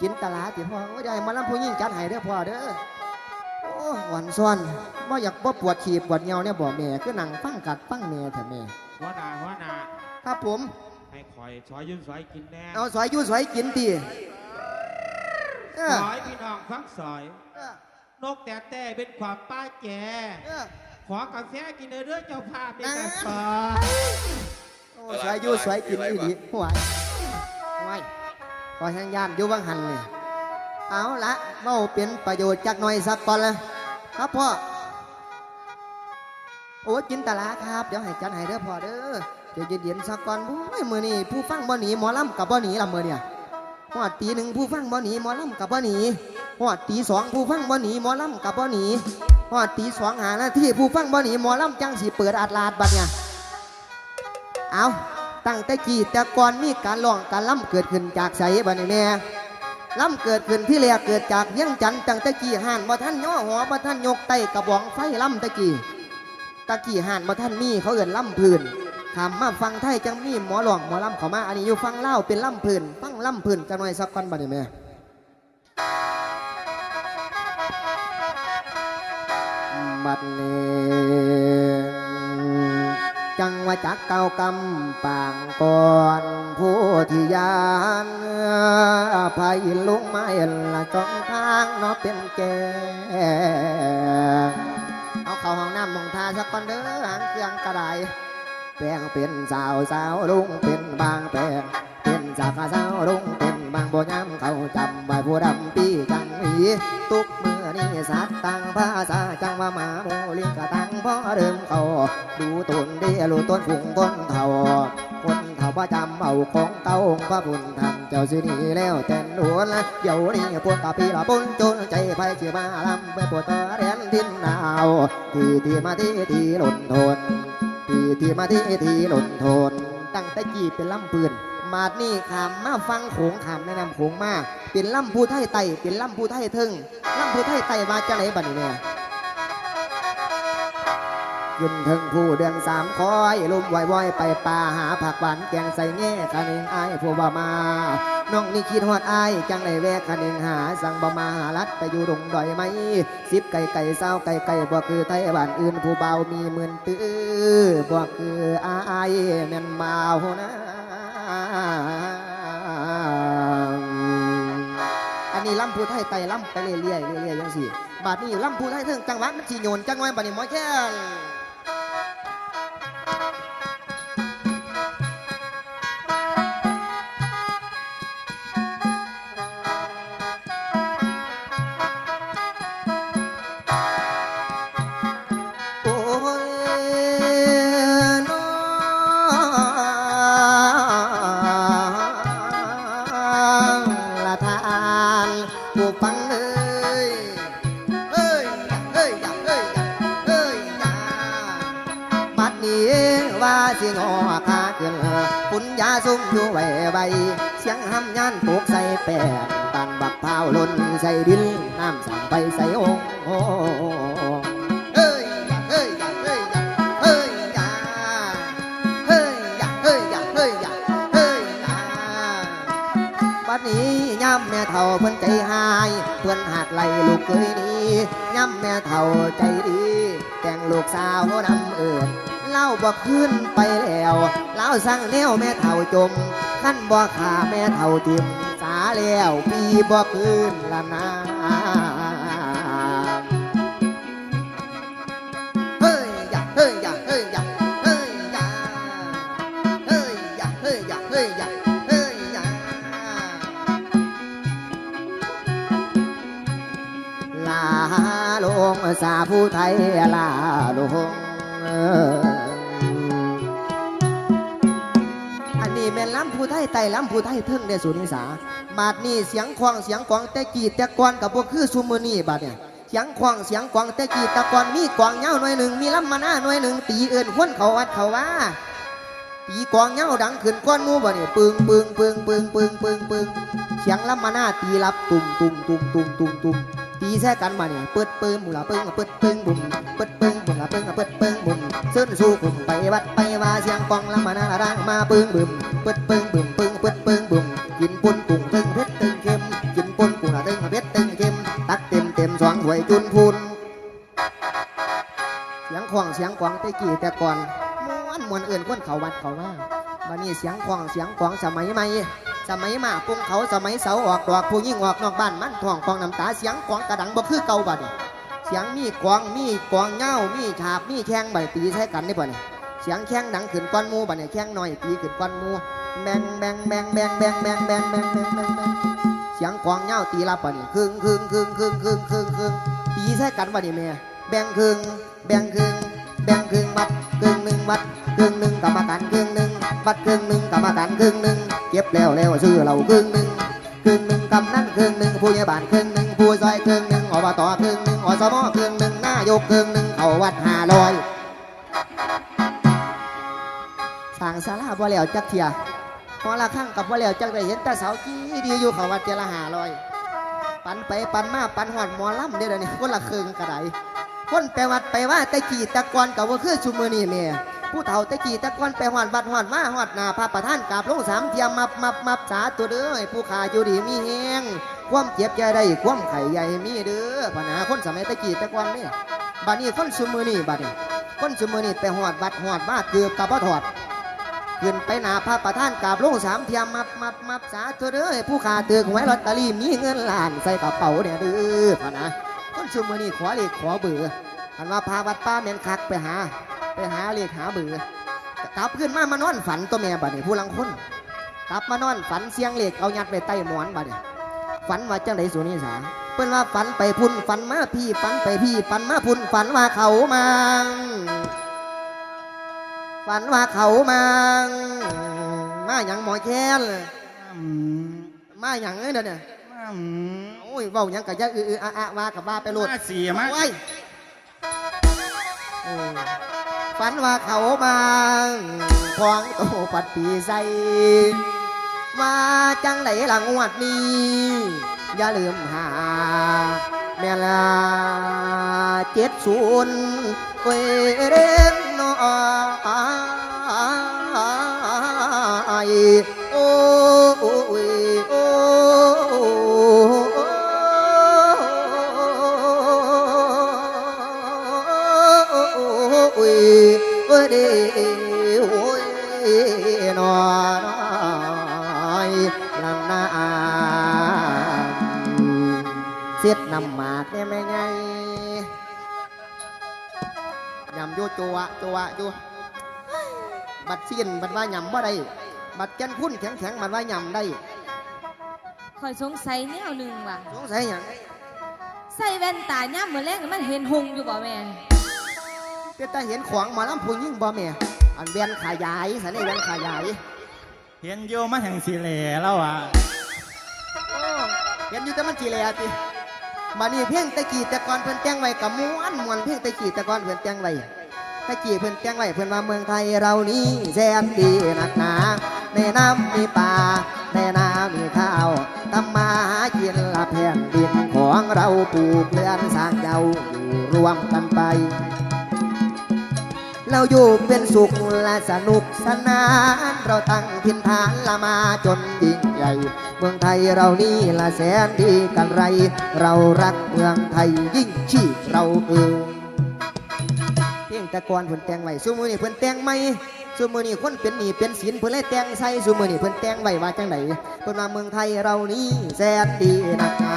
กินตลาดติพ่อโอ้ยได้มาลำผู้ยิ่งจัดให้เด้อพ่อเด้อโอ้หวันซ้อนบ่อยากบ่ปวดขีบปวดเหี่ยวเนี่ยบ่แม่คือนั่งฟังกัดฟังแม่เถอะแม่หัวหน้าหัวหน้าครับผม ให้คอยซอยยืนซอยกินแน่เอาสอยอยู่สอยกินตีเออซอยพี่น้องฟังซอยเออนกแต่แต่เป็นความป้าแจเออขอกาแฟกินเด้อเจ้าภาพในการซอยโอ้สอยอยู่สอยกินอีหลีห่วยห่วย คอยแห้งย่านอยู่วังหันเลยเอาละเมาเป็นประโยชน์จักหน่อยสักก่อนละครับพ่อโอ้จินตลาครับ เดี๋ยวให้จันให้เด้อพ่อเด้อเดี๋ยวเย็นๆสักก่อนโอ้ยมือนี่ผู้ฟังบ่หนีหมอลำกับบ่หนีละมือเนี่ยหอดตีหนึ่งผู้ฟังบ่หนีหมอลำกับบ่หนีหอดตีสองผู้ฟังบ่หนีหมอลำกับบ่หนีหอดตีสองหานาที่ผู้ฟังบ่หนีหมอลำจังสิเปิดอาดลาดบัดเนี่ยเอา ตั้งแต่กี้แต่ก่อนมีการร้องการล่ำเกิดขึ้นจากไสบันแม่ล่ำเกิดขึ้นที่แรกเกิดจากเวียังจันตั้งแต่กี้ห่านบ่ท่านย่อหัวบ่ท่านยกไตกระบองไฟล่ำตะกี้ตะกี้ห่านมาท่านมีเขาเอื่นล่ำพื้นถามมาฟังไทยจังมีหมอหลวงหมอลำเขามาอันนี้อยู่ฟังเล่าเป็นล่ำพื้นฟังล่ำพื้นจะหน่อยสักก่อนบันแม่บัดนี้ จังว่าจักเก่ากำปางก่อนผู้ที่ยานพายลุงไม่ละจองทางเนาะเป็นแก่เอาเข้าห้องน้ำมองทาสักก่อนเด้อหางเครื่องกระไดแปลงเป็นสาวสาวลุงเป็นบางแปลงเป็นจากสาวลุงเป็น บางบ่ย้ำเขาจำใบผู้ดำปีจังหีตุกมือนี่สัตว์ตังภาษาจังว่าหมาโมลิงกะตังพ่อเดิมเขาดูต้นเดียรู้ต้นผุงต้นเขาคนเขาประจำเอาของเก่าพระบุญทำเจ้าสิหนีแล้วแต่นหลวนเดี๋ยวนี้พวกกะปีละปุนจนใจไปเชื่อมาลำไปปวดตัวเรียนดินหนาวทีที่มาที่ที่หล่นทนทีที่มาที่ที่หล่นทนตั้งแต่กี้เป็นลำปืน มาดนี่ขามมาฟังโขงขามแนะนำโขงมาเป็นลำผู้ไทยไต่เป็นลำผู้ไทยทึงลำผู้ไทยไต่มาจะไหนบัดนี้แม่ยยืนถึงผู้เดือนสามคอยลุมไหววอยไปป่าหาผักหวานแกงใส่แง่กันเองไอายผู้บ่มา น้องนี่คิดฮอดอายจังไรแวกคันเองหา สั่งบ่มาหาลัดไปอยู่ดงดอยไหมสิบไก่ไก่เศร้าไก่ไก่บ่คือไทยบ้านอื่นผู้เบามีหมื่นตื้อบ่คืออายแม่นเมานะ นี้ลำพูไทยไต่ลำไปเรื่อยๆเรื่อยๆจังสิบาทนี้ลำพูไทยเทิงจังหวะมันสิโยนจังไว้บัดนี้มอแค่ ใส่ดินน้ำสั่งไปใส่องค์โอ้เฮ้ยอย่าเฮ้ยอย่าเฮ้ยอย่าเฮ้ยอย่าเฮ้ยอย่าเฮ้ยอย่าเฮ้ยอย่าเฮ้ยอย่าบัดนี้ย่ำแม่เฒ่าเพิ่นใจหายเพิ่นหักไหลลูกเคยนี้ย่ำแม่เฒ่าใจดี แต่งลูกสาวนำเอิดเล่าบ่ขึ้นไปแล้วเล่าสั่งแนวแม่เฒ่าจมขั้นบ่ขาแม่เฒ่าทิม แล้วปีบ่คืนละนาเฮ้ยอย่าเฮ้ยอย่าเฮ้ยอย่าเฮ้ยอย่าเฮ้ยอย่าเฮ้ยอย่าเฮ้ยอย่าเฮ้ยอย่าลาลงสาผู้ไทยลาลงอันนี้แม่นล้ำผู้ไทยไต่ล้ำผู้ไทยเทิงเดสุนิสา บาดนี้เสียงควางเสียงกวางแต่กีแต่กวนกับพวกคือซุมือนี่บาดเนี่ยเสียงควางเสียงกวางแต่กีตะกอนมีกวางเงาหน่วยหนึ่งมีลำมาหน้าหน่วยหนึ่งตีเอื่นคนเขาวัดเขาว่าตีกวางเงาดังขึ้นก้อนมูบ่เนี่ยปึงปึงปึงปึงปึงปึงปึงเสียงลำมาหน้าตีรับตุ่มตุ่มตุ่มตุ่มตุ่มตุ่มตีแท้กันมาเนี่ยเปิดปึงบุละปึงเปิดปึงบุ่มเปิดปึงบุละปึงเปิดปึงบุ่มเส้นสู้กลุ่มไปวัดไปว่าเสียงกวางลำมาหน้าดังมาปึงบึมเปิดปึงบึมปึงเปิดปึงบุ่ม กินปุ่นกุ้งตึงเพชรตึงเค็ม กินปนกูน่ะตึงเพชรตึงเข้มตักเต็มเต็มสองถ้วยจุนพูนเสียงควงเสียงกวงแตะกี้แต่ก่อนม้วนมวนเอื่นคนเขาวัดเขาว่าบัดนี้เสียงควงเสียงกวงสมัยใหม่สมัยมาปรุงเขาสมัยเสาออกดอกผู้ยิ่งออกนอกบ้านมันท้องกองน้ำตาเสียงกวงกระดังบ่คือเก่าบัดเสียงมีกวางมีกวางเง่ามีฉาบมีแข้งใบตีใช้กันนี่บ่เนี่ยเสียงแข้งดังขึ้นก้อนมูบัดเนี่ยแข้งหน้อยตีขึ้นก้อนมู แบงแบงแบงแบงแบงแบงแบงแบงแบงแบงแบงเสียงกวางเงาตีรับบัดเนี่คึงคึงคึงคึงคึงคึงคึงตีใช้กันบัดนี่แม่แบงคึงแบงคึงแบงคึงบัดคึงหนึ่งบัดคึงหนึ่งกรรมการคึงหนึ่งบัดคึงหนึ่งกรรมการคึงหนึ่งเก็บแล้วแล้วซื้อเราคึงหนึ่งครึ่งหนึ่งกำนันครึ่งหนึ่งผู้ใหญ่บ้านครึ่งหนึ่งผู้ซอยครึ่งหนึ่งอบตครึ่งหนึ่งอสมครึ่งหนึ่งนายกครึ่งหนึ่งเขาวัดห้าร้อยสั่งสาราบ่แล้วจักเทีย พอละข้างกับบ่แล้วจักได้เห็นแต่เสากี้ดีอยู่เขาวัดเจละห้าร้อย ปันไปปันมาปันหอดหมอลำเดี๋ยวนี้คนละครึ่งกระไดคนไปวัดไปว่าแต่กีตะกอนกับว่าคือชุมมือนี่แม่ผู้เฒ่าต่กี่ตะกอนไปหอดวัดหอดมาหอดนาพระประธานกราบลงสามเทียมมับมับมับสาตัวเด้อผู้ขาอยู่ดีมีแหงความเจ็บใจได้ความไข่ใหญ่มีเด้อพนาคนสมัยตะกี้ตะกอนนี่บัดนี้คนซุมือนี่บัดนี้คนซุมือนี่ไปหอดบัดหอดบ้าเกือบกับบ่ถอด ขึ้นไปหนาพระประธานกราบลงสามเทียมมับมับมับสาธุเด้อผู้ขาเตือกหวยลอตเตอรี่มีเงินล้านใส่กระเป๋าเนี่ยเด้อพนะคนซุมือนี่ขอเลขขอเบื่ออันว่าพาวัดป้าเมนคักไปหา ไปหาเลขหาเบื่อกลับขึ้นมามานอนฝันตัวแม่บัดนี้ผู้ลังคนกลับมานอนฝันเสียงเลขเอายัดไปใต้หมอนบัดนี้ฝันว่าจังไดสุนิสาเปิ้นว่าฝันไปพุ่นฝันมาพี่ฝันไปพี่ฝันมาพุ่นฝันว่าเขามัง ฝันว่าเขามังมาหยังหมอแค้นมาหยังเอ้ยเดี๋ยวเนี่ยโอ้ยเว้าหยังกะยะอือๆอะอะว่ากับว่าไปโลดมาสี่มาโอ้ยโอ้ยฝันว่าเขามังควงโตปัดปีใสมาจังไหนหลังวัดนี้ อย่าลืมหาแม่ลาเจ็ดศูนย์เวเรนน อ จัวจัวอยู่บัดเสียนบัดว่ายำบ่ได้บัดแกนพุ่นแข็งแข็งบัดว่ายำได้คอยสงสัยแนวหนึ่งว่ะ สงสัยหยังใส่แว่นตาย่ำเหมือนแรกมันเห็นหงอยู่บ่แม่นเป็นตาเห็นขวางหมาลำพูยิ่งบ่แม่อันเวียนขยายสันนี่เวียนขยายเห็นโยมาแห่งสีแหล่แล้วอะโอ้เห็นอยู่แต่มันจีเลยติบัดนี้เพียงตะกี้แต่ก่อนเพิ่นแต่งไว้กับม้วนมวนเพียงตะกี้แต่ก่อนเพิ่นแต่งไว้ ตะกี้เพิ่นแต่งไว้เพิ่นว่าเมืองไทยเรานี้แสนดีนักหนา ในน้ำมีป่า ในน้ำมีข้าวทำมาหากินละแผ่นดินของเราปลูกเรือนสร้างเจ้าอยู่รวมกันไป เราอยู่เป็นสุขและสนุกสนาน เราตั้งถิ่นฐานละมาจนยิ่งใหญ่ เมืองไทยเรานี่ละแสนดีกันไร เรารักเมืองไทยยิ่งชีพเราเอง ต่ก่อนเพิ่นแต่งไว้ซุมือนี่เพิ่นแต่งไม่ซุมือนี่คนเป็นหนี้เป็นสินเพิ่นเลยแต่งใส่ซุมือนี่เพิ่นแต่งไว้ว่าจังไดเพิ่นว่าเมืองไทยเรานี่แสนดีนักหนา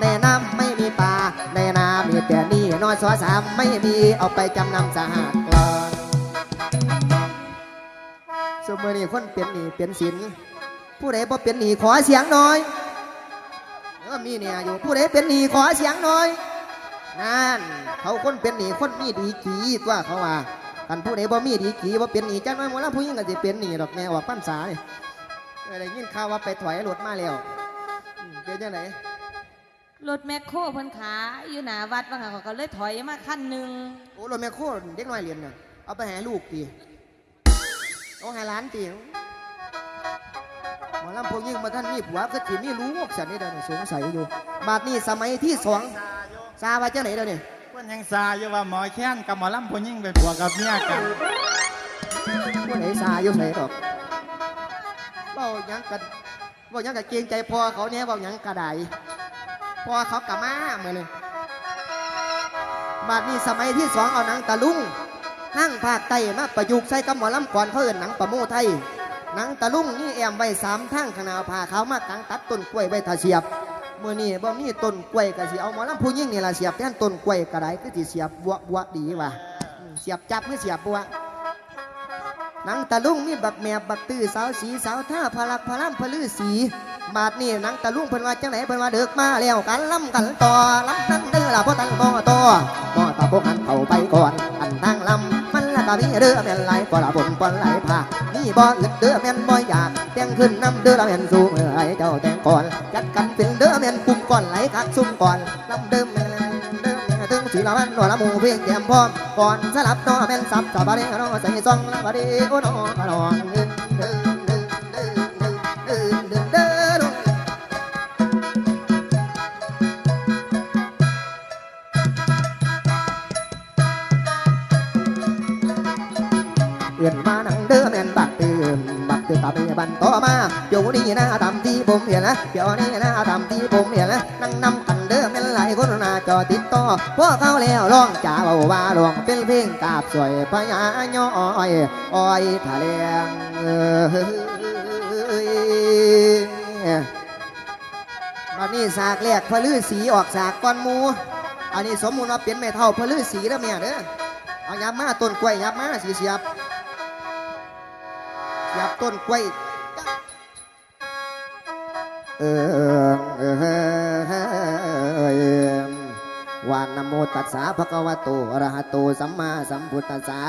ในน้ำไม่มีป่าในน้ำมีแต่นี่น้อยสอสามไม่มีเอาไปจำนำสหกรณ์สมมือนี้คนเป็นหนี้เป็นสินผู้ใดบ่เป็นหนี้ขอเสียงหน่อยเออมีเนี่ยอยู่ผู้ใดเป็นหนี้ขอเสียงหน่อย นั่นเขาคนเป็นหนี้คนมีดีกีตัวเขาว่ากันผู้ใดบ่มีดีกีบ่เป็นหนี้จังน้อยหมดแล้วผู้หญิงก็สิเป็นหนี้ดอกแม่ออกพรรษาเนี่ยเออได้ยินข่าวว่าไปถอยรถมาแล้วอืมเป็นจังไดรถแมคโครเพิ่นขายอยู่หน้าวัดว่าค่ะเขาก็เลยถอยมาคันหนึ่งโอ้รถแม่โคเด็กน้อยเรียนน่ะเอาไปให้ลูกตีเอาให้หลานตีหมอลำพวกยิ่งมาท่านมีผัวก็จีมีรู้สันนี่เดี๋ยวนี้สงสัยอยู่บาดนี้สมัยที่สอง ซาว่าเจ้าไหนเดี๋ยวนี้เพิ่นยังซาอยู่ว่าหมอแค้นกับหมอลำพูยิ่งไปผัวกับเมียกันผู้ไหนซาอยู่ไหนดอกเบ้าหยังกันบอกหยังกับเกรงใจพ่อเขาเนี่ยบอกหยังกระไดพ่อเขากะมาเมื่อนี่บาดนี้สมัยที่สองเอาหนังตะลุงห้างภาคใต้มาประยุกต์ใส่กับหมอลำก่อนเขาเอินหนังประโมไทยหนังตะลุงนี่แอมไว้สามทั้งขางหนาเอาผ้าขาวมากังตัดต้นกล้วยไว้ทาเสียบ เมื่อนี้บ่มีต้นกล้วยก็สิเอาหมอลำผู้ยิ่งนี่ล่ะเสียบแทนต้นกล้วยกระไดก็สิเสียบบัวบัวดีว่ะอืมเสียบจับไม่เสียบบัวหนังตะลุงมีบักแมบบักตื้อสาวสีสาวท่าพลักพลัมพลือสีบาดนี่หนังตะลุงเพิ่นว่าจังไหนเพิ่นว่าเดึกมาแล้วกันล่ำกันต่อล่ำนั้นเด้อล่ะพ่อตั้งบ่ต่อบ่ตาพวกหันเข้าไปก่อนอันตั้งลำ มันละก็มีเด้อแม่นไหลบ่ละบนบ่ไหลผานี่บ่อึดเด้อแม่นบ่อยากแต่งขึ้นน้ำเด้อละแม่นสู้เอให้เจ้าแต่งก่อนจัดกันเป็นเด้อแม่นปุ่มก่อนไหลคักซุ่มก่อนลำเดิมแม่นเด้อแม่ถึงสีละวันนอละหมูเพียงแก้มพร้อมก่อนสลับนอแม่นสับสะบะเดนอใส่ซองละบะเดโอ้นอกะนอง เดิมแม่นบักตื่นบักตื่นตาเป็นบันต่อมาเดี๋ยวนี้นะตามที่ผมเห็นนะเดี๋ยวนี้นะตามที่ผมเห็นนะนั่งนำกันเดิมแม่นหลายคนน่าจอติดต่อพวกเขาแล้วร้องจ่าเบาว่าร้องเป็นเพลงกาบสวยพญาย้อยอ้อยทะเลงเอ้ยบัดนี้สากแรกพระลือสีออกสากก้อนมูอันนี้สมมุติว่าเป็นแม่เท่าพระลือสีแล้วแม่เด้อเอายับมาต้นกล้วยยับมาสีเสียบ ยับต้นกล้วยเออเออเออวานนโมตัสสะภะคะวะโตอะระหะโตสัมมาสัมพุทธัสสะ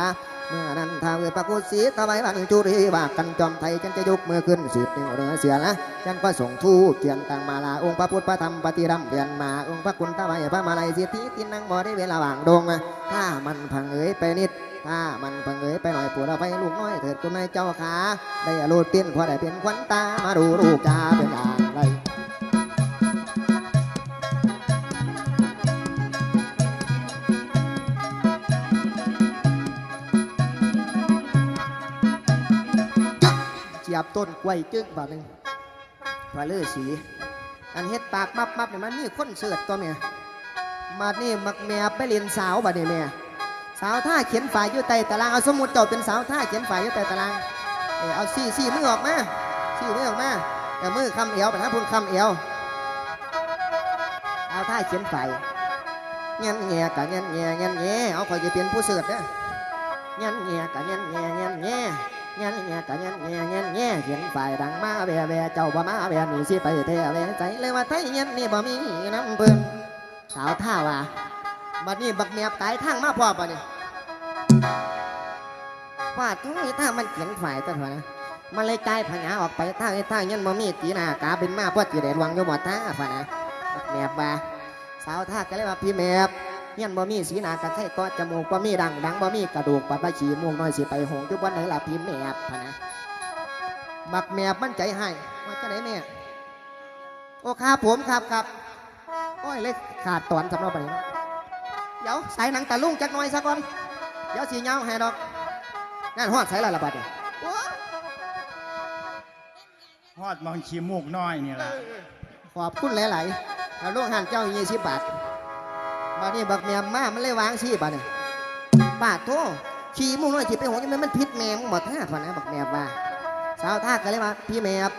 เมื่อนั้นท้าวเวปกุสีทวายบังจุรีว่ากันจอมไทยจันจะยกมือขึ้นสืบนิ้วเรือเสียละจันก็ส่งทูเทียนตังมาลา องค์พระพุทธพระธรรมปฏิรัมเปลี่ยนมา องค์พระคุณทวายพระมาลัยสิทธิตินังบ่ได้เวลาว่างดงถ้ามันพังเอ๋ยไปนิด ถ้ามันเพังเอ๋ยไปหน่อยปวดเอาไปลูกน้อยเถิดคุณนายเจ้าขา ได้โลดเตี้ยนพอได้เป็นขวัญตา มาดูลูกจ้าเป็นอย่างไรเจียบต้นกล้วยจึ๊กบาทหนึ่งพระเลือสีอันเฮ็ดปากมับมับเนี่ยมันนี่คนเสือดตัวเมียมานี่มักแม่ไปเรียนสาวบาดนี่ยแม่ สาวท่าเขียนฝ่ายอยู่ใต้ตาราง เอาสมมุติเจ้าเป็นสาวท่าเขียนฝ่ายอยู่ใต้ตาราง เออเอาซี่ซี่มือออกมาซี่มือออกมาแต่มือคำเอวไปนะพุ่นคำเอวเอาท่าเขียนฝ่ายเงี้ยแง่กะเงี้ยแง่เงี้ยแง่เอาคอยจะเป็นผู้เสือดเด้อเงี้ยแง่กะเงี้ยแง่เงี้ยแง่เงี้ยแง่กะเงี้ยแง่เงี้ยแง่เขียนฝ่ายดังมาแบะแบะเจ้าบ่มาแบะนี่สิไปเทแบะใจเลยว่าไทยเงี้ยนี่บ่มีน้ำเบิ่งสาวท่าว่าบัดนี้บักแมบตายทางมาพอป่ะเนี่ย ว่าทั้งนี้ถ้ามันเขียนฝ่ายตัวเถอะนะมันเลยจ่ายผงาออกไปถ้าไอ้ถ้ายันบ่มีตีหน้ากาเป็นมาเพราะตีเด็ดวังอยู่หมดท่าฝ่านะแมบว่าสาวท่าก็เลยว่าพี่แมบยันบ่มีสีหน้ากะไข่ก็จมูกบ่มีดังดังบ่มีกระดูกปะปะฉีม่วงน้อยสิไปหงจุบวันไหนล่ะพี่แมบพะนะบักแมบมันใจให้ว่าจะไหนแม่โอ้ครับผมครับครับโอ้ยเลยขาดตอนสำหรับวันนี้เดี๋ยวใส่หนังตะลุงจักหน่อยซะก่อน เดี๋ยวสีเงาให้ดอกนั่นหอดใส่ละละบัดเนี่ยฮอดมองขี้มูกน้อยนี่ล่ะขอบคุณหลายๆเอาลูกหันเจ้ายี่สิบบาทบัดนี้บักแมวมามันเลยวางชี้บาทเนี่ยบาทโทขี่มุ่งน้อยขี่ไปหงยังไงมันพิษแมวหมดท่าพอนะบักแมวว่าสาวท่าก็เลยว่าพี่แมว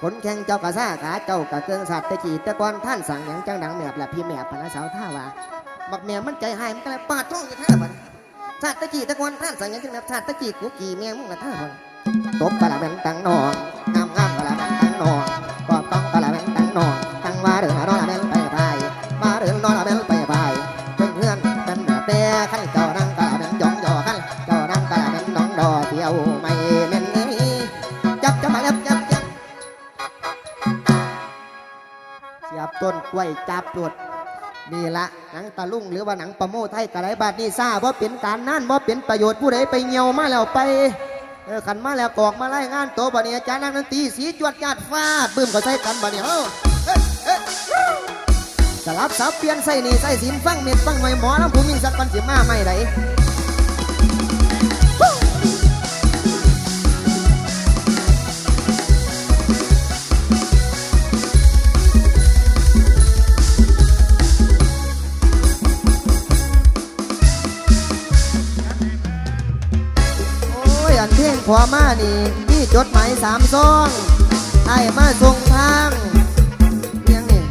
ขนแข่งเจ้ากระซ่าขาเจ้ากระเกิงสัตว์ตะกี้ตะกอนท่านสั่งอย่างจังดังแมบละพี่แมวพนะสาวท่าว่าบักแมวมันใจหายมันก็เลยปาดท้องอยู่ท่าบัดสั ตว์ตะกี้ตะกอนท่านสังอย่างจังแบบสัตว์ตะกี้กูกี่แมวมึงละท่าบัดตบกะละเป็นตังนองงามงามกะละเป็นตังนองกอบต้องกะละเป็นตังนองตังว่าเรื่องนอนละเป็นไปไปมาเรื่องนอนละเป็นไปไปเป็นเพื่อนเป็นแบบแต่ขั้นเจ้านั่งกะละเป็นยองยอขั้นเจ้านั่งกะละเป็นน้องดอเที่ยวไม่เม่นนี้จับจับมาแล้วจับจับเสียบต้นกล้วยจับตรวจ นี่ละหนังตะลุ่งหรือว่าหนังประโมไทยกระไรบาดนี่ซ่าว่าเป็นการนั่นเพราะเป็นประโยชน์ผู้ใดไปเงียวมาแล้วไปเออขันมาแล้วกอกมาไล่งานโตบัดนี้อาจารย์นักดนตรีสีจวดจาดฟาดบึ้มก็ใส่กันบันี้เฮ้ยเฮ้ยเฮ้สลับสับเปลี่ยนใส่นี่ใส่สินฟังเม็ดฟังไม่หมอลำผู้มีสักปันสิมาไม่ได้ ดหมายสามซองไอ้มาส่งทางยังนี่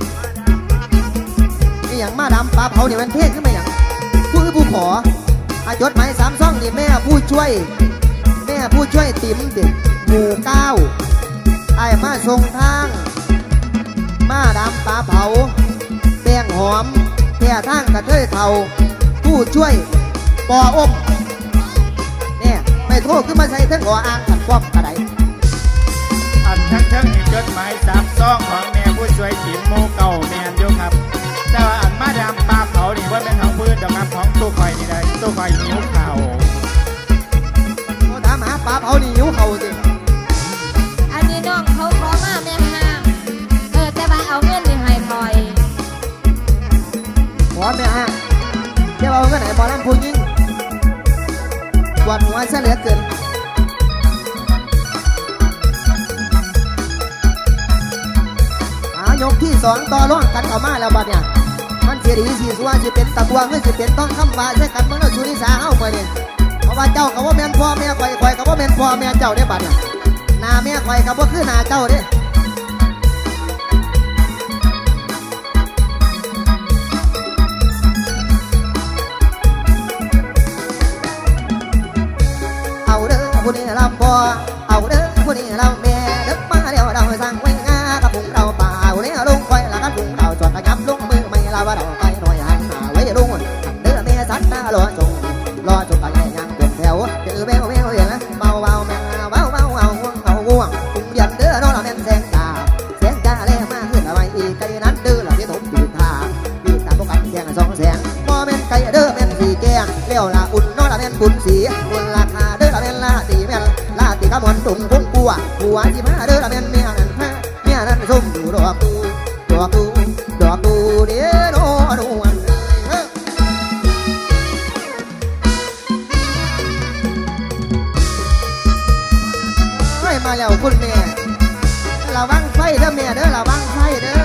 นี่อย่างมาดำปลาเผาเนี่ยมันเท่ขึ้นมาอย่างผู้คือผู้ขอไอาจดหมายสามซองนี่แม่ผู้ช่วย แม่ผู้ช่วยติ๋มเด็กหมู่เก้าไอ้มาส่งทาง มาดำปลาเผาแป้งหอมแก่ทางกระเทยเทาผู้ช่วยปออมเนี่ยไม่โทษขึ้นมาใส่ทั้งหัวอ่างขัดความกระได อันทั้งทั้งนี่จดหมายสามซองของแม่ผู้ช่วยจิ๋มโมเก่าแมนอยู่ครับ แต่ว่าอันมาดามปลาเผานี่ว่าเป็นของพื้นดอกครับของตู้คอยนี่เลยตู้คอยหิวข่าวโอ้ถามหาปลาเผานี่หิวเขาสิอันนี้น้องเขาขอมาแม่ห้ามเออแต่ว่าเอาเงินนี่ให้คอยขอแม่ฮะเดี๋ยวเอาเงินไหนบอลำพูยิ่งปวดหัวเสียเหลือเกิน ยกที่สองต่อร่องกันเข้ามาแล้วบัดเนี่ยมันเสียดีสีสัวสิเป็นตะกวงหรือสิเป็นต้องคำว่าใช่กันเมื่อเราชูนิสาเฮาไปเนี่ยเพราะว่าเจ้ากับว่าแม่นพ่อแม่ข่อยข่อยกับว่าแม่นพ่อแม่เจ้าได้บัดเนี่ยหน้าแม่ข่อยกับว่าคือหน้าเจ้าเด้เอาเด้อผู้นี้ลำพอเอาเด้อผู้นี้ลำแม่เด้อ ละอุ่นน้องเราแม่นบุญสีบุญราคาเด้อเราแม่นลาตีแม่นลาตีขมวนตุ่มคุ้มปัวหัวสิมาเด้อเราแม่นเมียนั่นแพ้เมียนั่นส้มดูดอกดูดอกดูดอกดูเด้อน้อนวลเอ้ยเฮ้ยมาแล้วคุณแม่ระวังไฟเด้อแม่เด้อระวังไฟเด้อ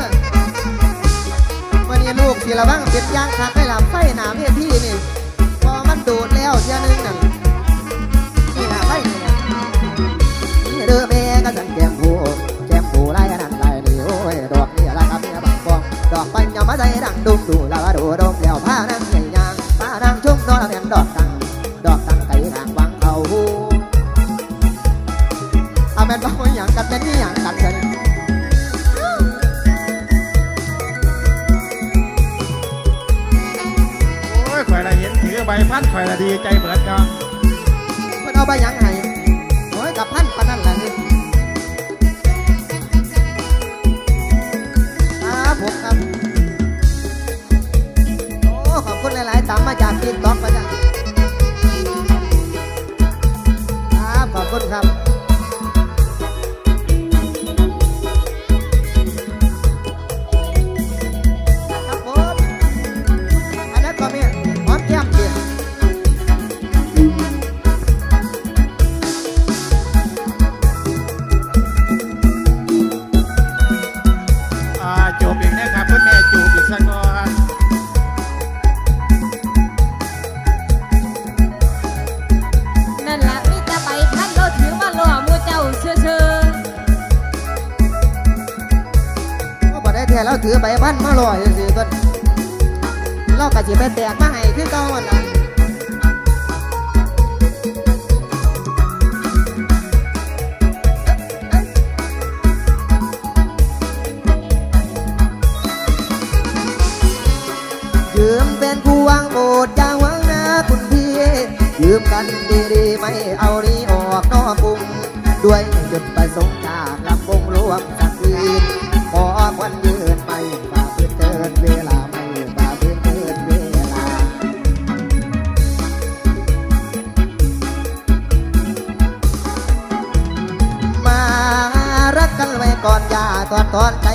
วันนี้ลูกสิระวังเป็ดย่างคักให้ลำไฟหนาเวทีนี่ มกันดีๆไม่เอานี้ออกนอกกรุงด้วยจุดประสงค์จากลำวงรวมสักคืนขอควันยืนไม่ฝ่าพื้นเกินเวลาไม่ฝ่าพื้นเกินเวลา มารักกันไว้ก่อนอย่าตอนตอนใจ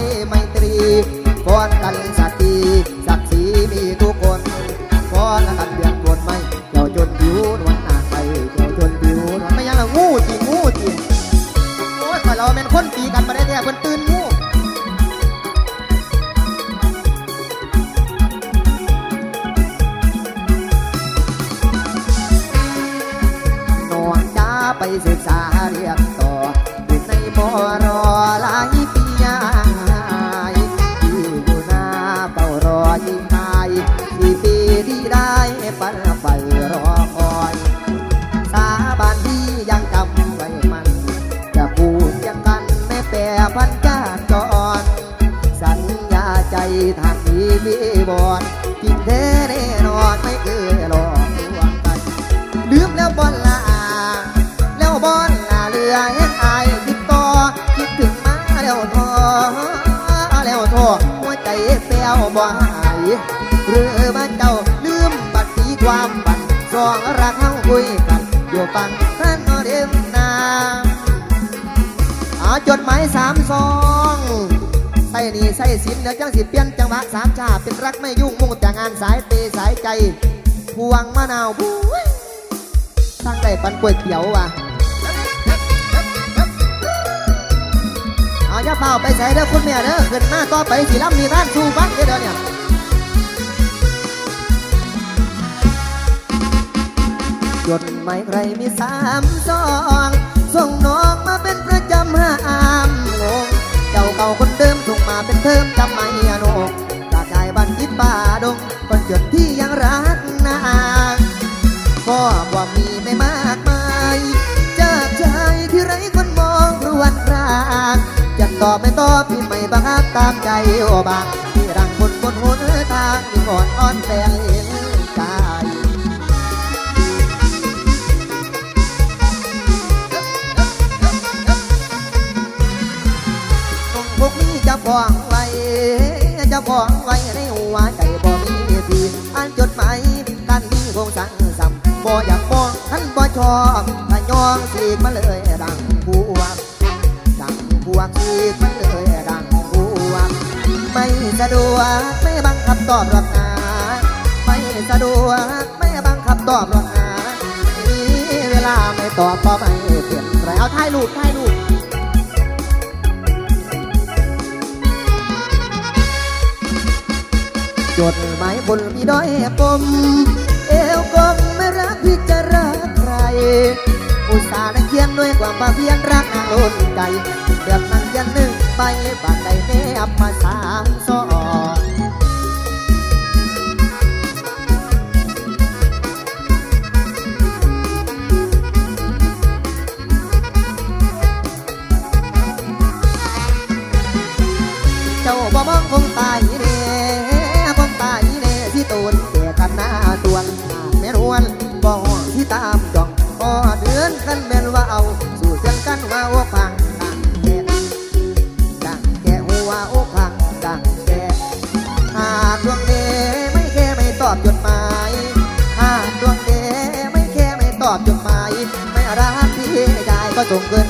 ศึกษาเรียน ความบันสองรักเฮาคุยกันอยู่ปังท่านนอเดมนาอาจดหมายสามซองใส่นี่ใส่สินเดี๋ยวจังสิเปลี่ยนจังหวะสามชาเป็นรักไม่ยุ่งมุ่งแต่งานสายเปสายใจพวงมะนาวบุ้ยสร้างได้ปันก๋วยเตี๋ยวว่ะเอาอย่าเฝ้าไปใส่เด้อคุณแม่เด้อขึ้นหน้าต่อไปสีล้ำมีร้านชูฟังเด้อเนี่ย จดหมายใครมีสามซอง ส่งน้องมาเป็นประจำห้ามงงเจ้าเก่าคนเดิมส่งมาเป็นเทิมจำไม่อนกจากชายบ้านทิศป่าดงคนจดที่ยังรักนางก็ว่ามีไม่มากมายจากชายที่ไร้คนมองรวนรางจะตอบไม่ตอบพี่ไม่บังคับตามใจโอบางที่รังบนบนหนทางที่อ่อนอ่อนแป วกนี้จะฟ้องไว้จะฟ้องไว้ในหัวใจบ่มีทีอ่านจดหมายท่านนี้คงสั่งซ้ำบ่อยากมองท่านบ่ชอบถ้ายองสีมาเลยดังพวกดังพวกสีกมาเลยดังพวกไม่สะดวกไม่บังคับตอบหรอกนะไม่สะดวกไม่บังคับตอบหรอกนะมีเวลาไม่ตอบก็ไม่เปลี่ยนไรเอาถ่ายรูปถ่ายรูป จดหมายบนมีด้อยกลมเอวกลมไม่รักพี่จะรักใคร อุตส่าห์ได้เขียนด้วยความมาเพียนรักนางล้นใจเดือกนั่งยันหนึ่งไปบานใดแนบมาสามสอง ที่ใจ